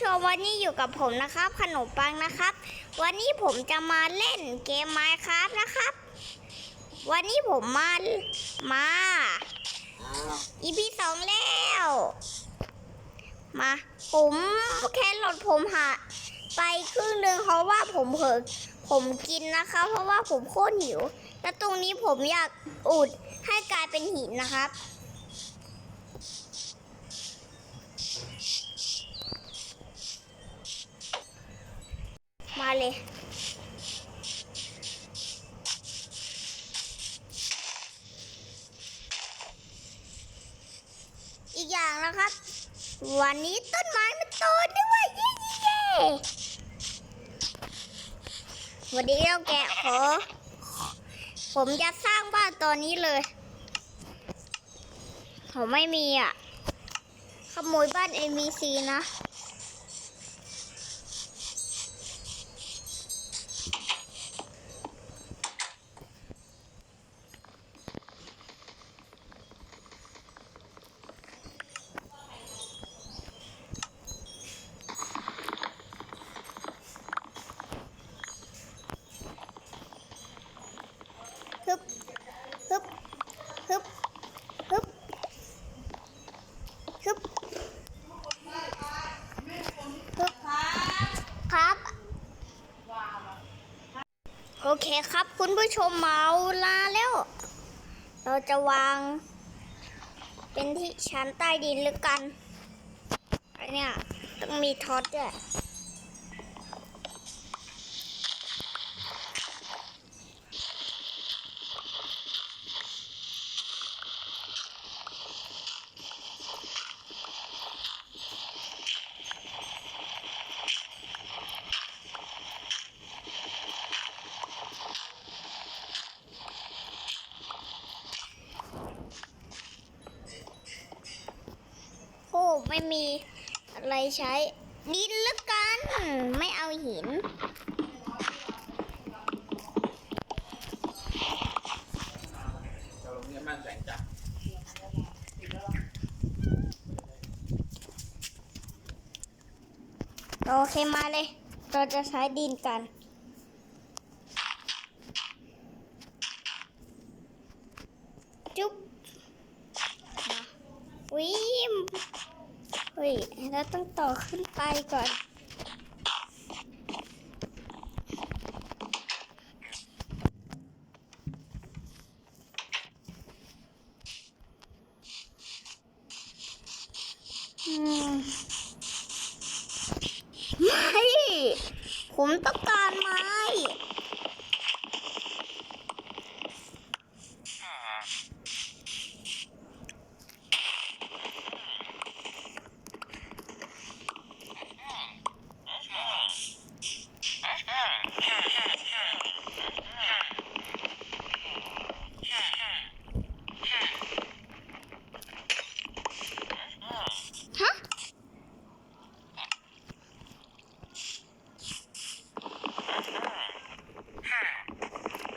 ชมวันนี้อยู่กับผมนะครับ ขนมปังนะครับ วันนี้ผมจะมาเล่นเกม Minecraft นะครับ วันนี้ผมมามา EP สองแล้ว มาผมแค่หลดผมหาไปครึ่งหนึ่งเพราะว่าผมเผลอผมกินนะคะ เพราะว่าผมโคตรหิว แล้วตรงนี้ผมอยากอุดให้กลายเป็นหินนะครับ เลยอีกอย่างนะครับ วันนี้ต้นไม้มันโตด้วยเย้เย้เย้วันนี้เราแกะขอ ผมจะสร้างบ้านตอนนี้เลย ผมไม่มีอะ ขโมยบ้าน NBC นะ ฮึบฮึบฮึบฮึบฮึบฮึบครับ โอเคครับ คุณผู้ชมเมาลาแล้ว เราจะวาง เป็นที่ชั้นใต้ดินหรือกันอันเนี้ยต้องมีท็อตด้วย โอ้ ไม่มีอะไรใช้ดินละกัน ไม่เอาหิน เราลงเนี่ยมั่นแสงจัดโอเคมาเลย เราจะใช้ดินกัน จุ๊บมาวิม เฮ้ยเราต้องต่อขึ้นไปก่อน อืม ไม่ ผมต้องการไม้ ฮะ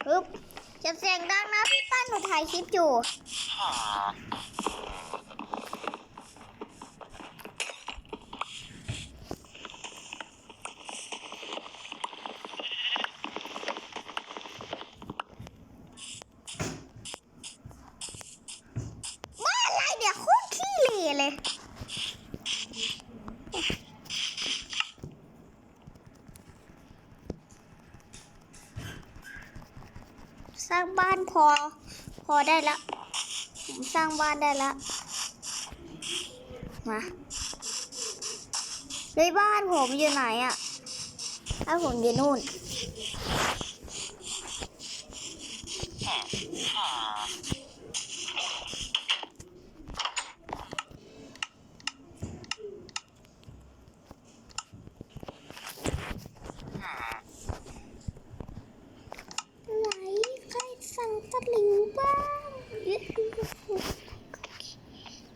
ปึ๊บจะเสียงดังนะพี่ป้านหนูถ่ายคลิปอยู่ ว่าอะไรเดี๋ยวโคตรขี้เหร่เลย สร้าง บ้านพอ พอได้แล้วผมสร้างบ้านได้แล้วมาในบ้านผมอยู่ไหนอะบ้าผมอยู่นู่น ไหนใครสั่ง ตะหลิวบ้าง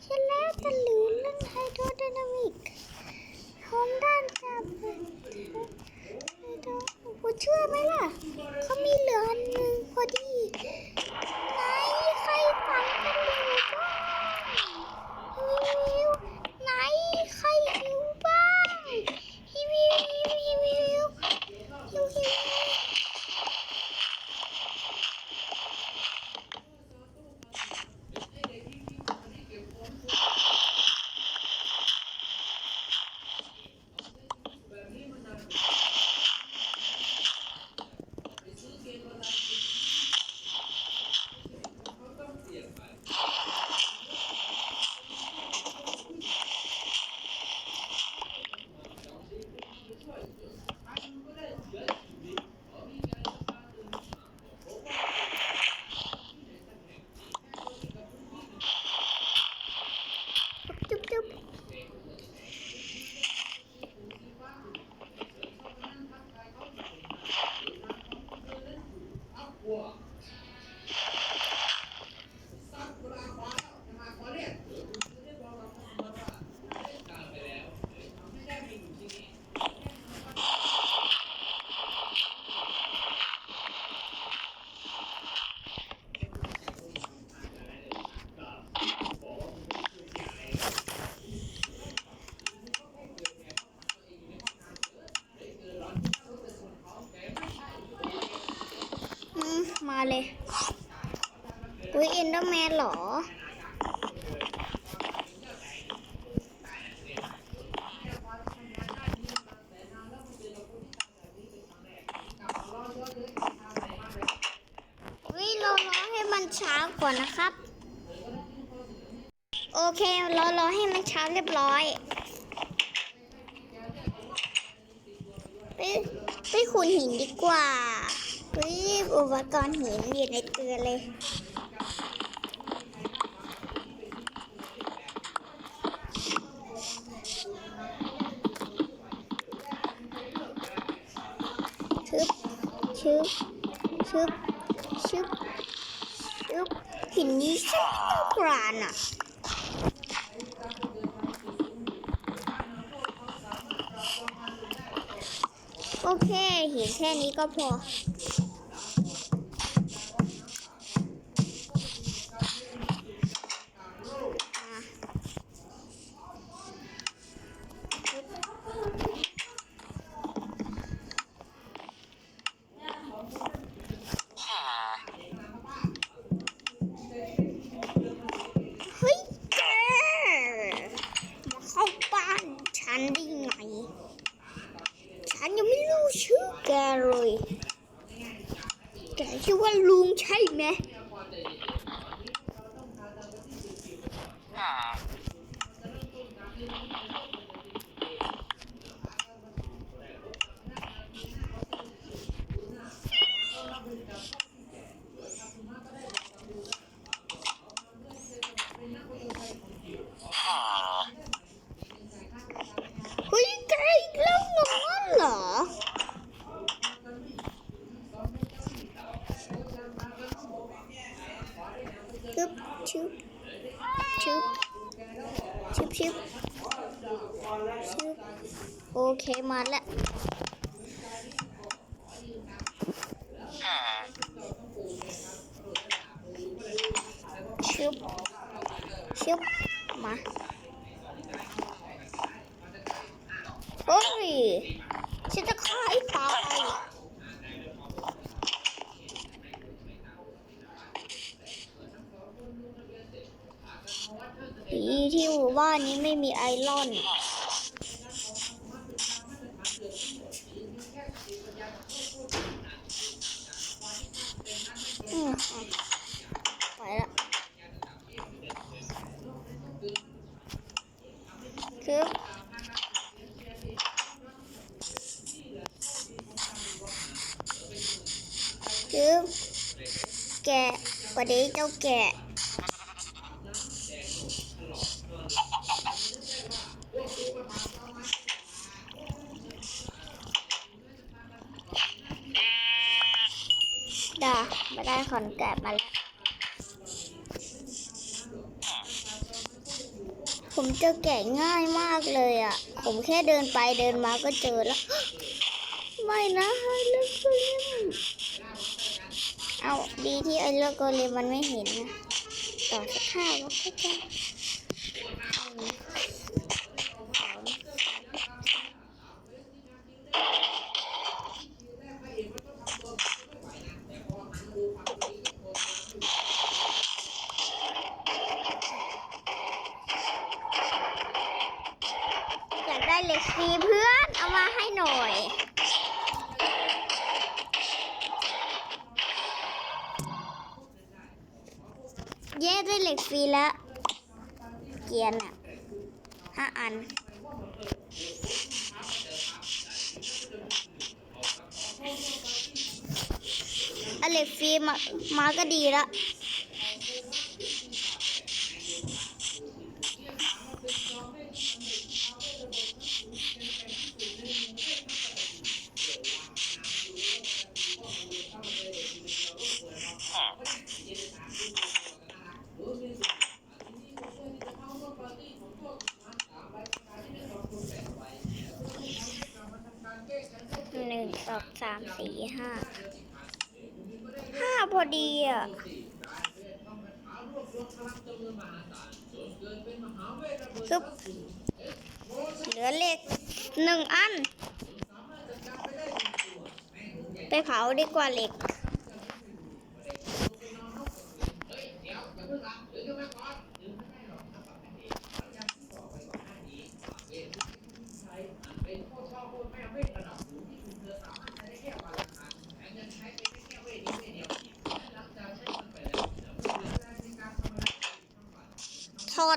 ใช่แล้วตะหลิวเรื่องไฮโดรไดนามิกพร้อมด้านจับไฮโดรคุณเชื่อไหมล่ะเขามีเหลืออันหนึ่งพอดี เอ็นเดอร์แมนเหรอ วิเรารอให้มันเช้าก่อนนะครับ โอเค เรารอให้มันเช้าเรียบร้อยไปไปขุดหินดีกว่าวิอุปกรณ์หินอยู่ในเตือเลย กรานอะโอเคเห็นแค่นี้ก็พอ เลยแกชื่อว่าลุงใช่ไหม เฮ้ยแกอีกแล้วเหรอเหรอ ชึบชึบชึบชึบชึบชึบโอเคมาแล้วชึบชึบมาเฮ้ ยฉันจะฆ่าไอ้ตายดีที่หมู่บ้านนี้ไม่มีไอรอน อืมอะไปละคือ คือแกะประเดี๋ยวเจ้าแกะด่าไม่ได้ขอนแกะมาแล้ว ผมเจอแกะง่ายมากเลยอะ ผมแค่เดินไปเดินมาก็เจอแล้ว ไม่นะเลือกเลม เอาดีที่ไอ้เลือกโกเลมมันไม่เห็นนะ ต่อสักห้าแล้วก็จะ เหล็กฟรีแล้ว เกียร์น่ะห้าอันเอเหล็กฟรีมามาก็ดีละามสี่ห้าห้าพอดีอะซึบเหลือเหล็กหนึ่งอัน ไปเผาดีกว่าเหล็ก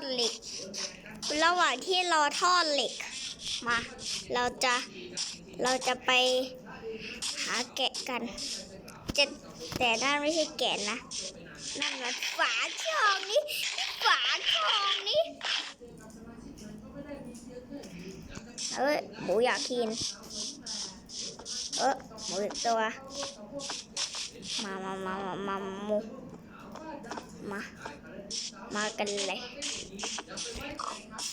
ดเหล็ก ระหว่างที่รอทอดเหล็ก มา เราจะเราจะไปหาแกะกันจะแต่นั่นไม่ใช่แกะนะนั่นมันฝาช่องนี้ฝาช่องนี้เอ้ยหมูอยากกิน เออหมูตัวมามามามามาหมูมามากันเลย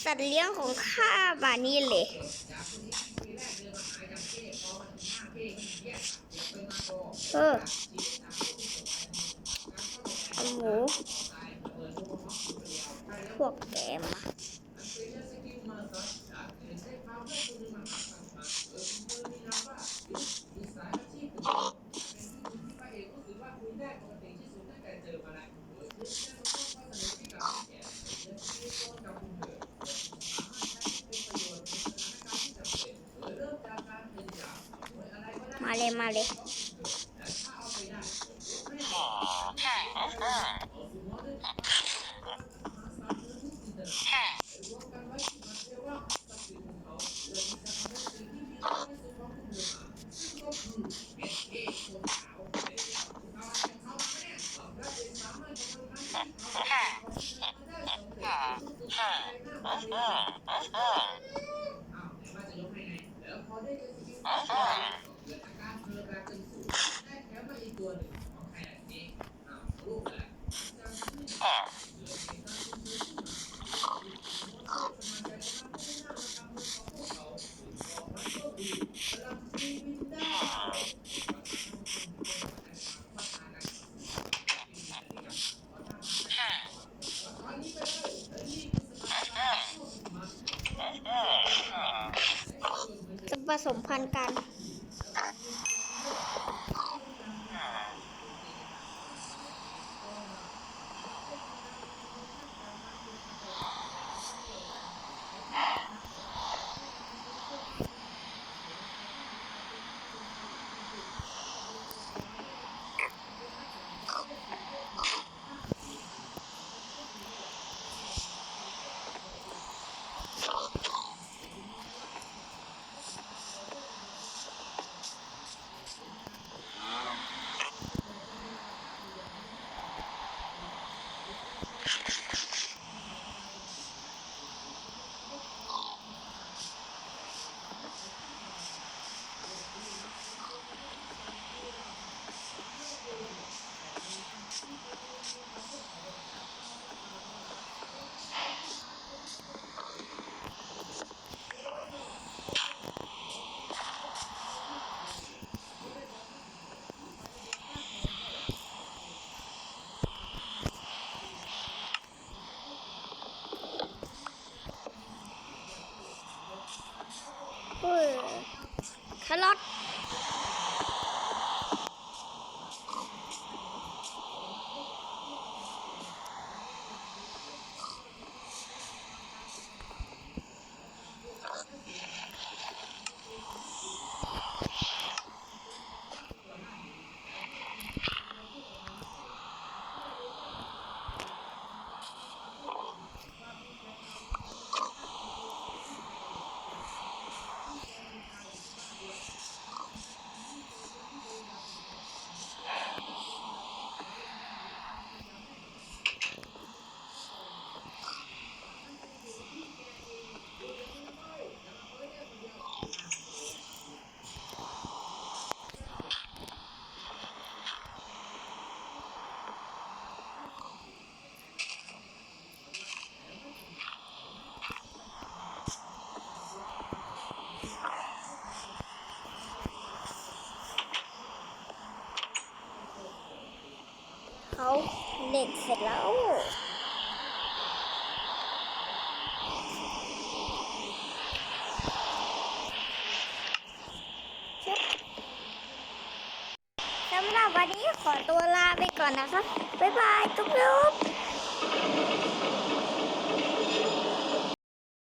สัตว์เลี้ยงของข้าบานี่เลยเออ จะผสมพันธุ์กัน เฮ้ย แครอทเขา เ